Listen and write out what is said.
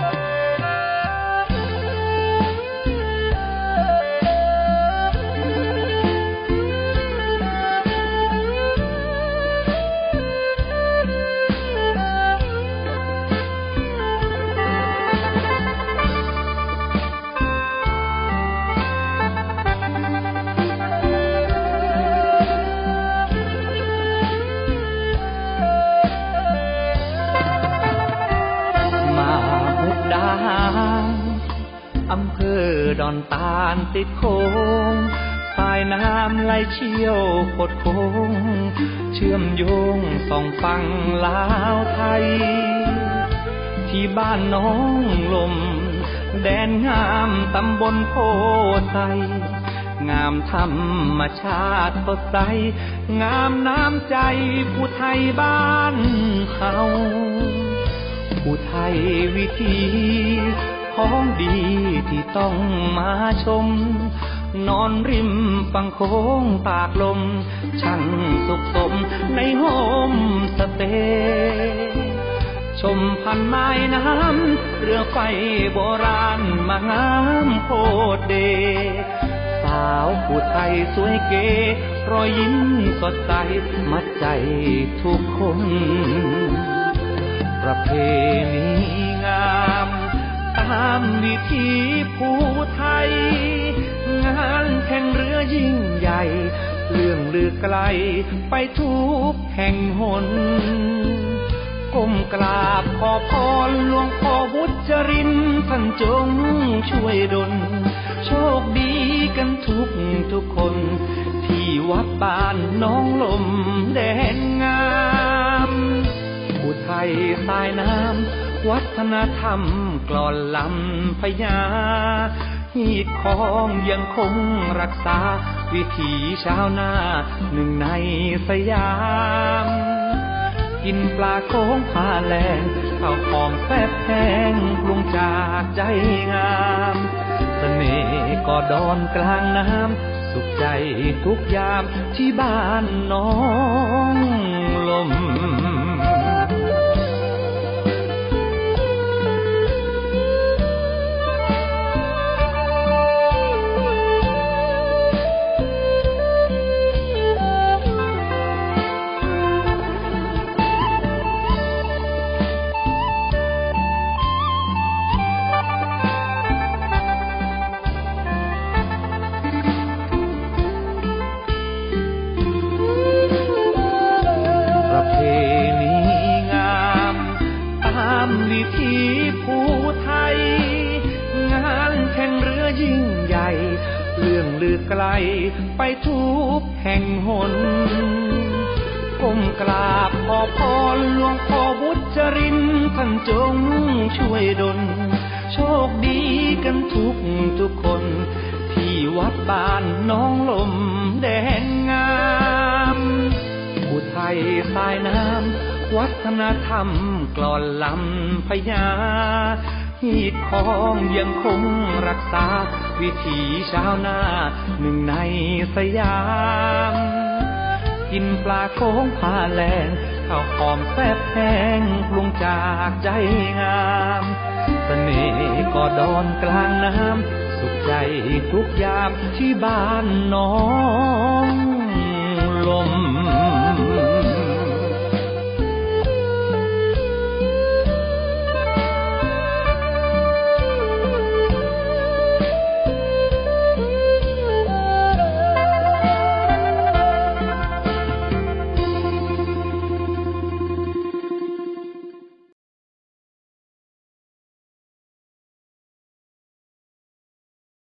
มา อำเภอดอนตาลติดโค้งสายน้ำไหลเชี่ยวโคดโค้ง เชื่อมโยงสองฝั่งลาวไทย ที่บ้านน้องลม แดนงามตำบลโพไซงามธรรมชาติสดใส งามน้ำใจผู้ไทยบ้านเขา ผู้ไทยวิธี ของดีที่ต้องมาชม นอนริมฝั่งโค้งปากลม ช่างสุขสมในโฮมสเตย์ชมพันไม้น้ำเรือไฟโบราณมางามโพดเด สาวผู้ไทยสวยเก๋รอยยิ้มสดใสมัดใจทุกคน ประเพณีงาม ตามวิถีผู้ไทย งานแข่งเรือยิ่งใหญ่ เรื่องลือไกลไปทุกแห่งหนก้มกราบขอพรหลวงพ่อวุจรินท่านจงช่วยดล โชคดีกันทุกทุกคน ที่วัดบ้านน้องลมแดนงามผู้ไทยสายน้ำ วัฒนธรรมกลอนลำพญาฮีดของยังคงรักษา วิถีชาวนาหนึ่งในสยาม กินปลาโค้งพาแรงข้าวหอมแซ่บแห้งปรุงจากใจงามเสน่ห์ก็ดอนกลางน้ำสุขใจทุกยามที่บ้านน้องลม เรื่องลือไกล ไปทุกแห่งหนก้มกราบขอพรหลวงพ่อบุจรินทร์ท่านจงช่วยดล โชคดีกันทุกทุกคน ที่วัดบ้านน้องลมแดนงามผู้ไทยสายน้ำวัฒนธรรมกลอนลำพญา ฮีดของยังคงรักษา วิถีชาวนาหนึ่งในสยาม กินปลาโค้งพาแรงข้าวหอมแซ่บแห้งปรุงจากใจงามเสน่ห์ก็ดอนกลางน้ำสุขใจทุกยามที่บ้านน้อง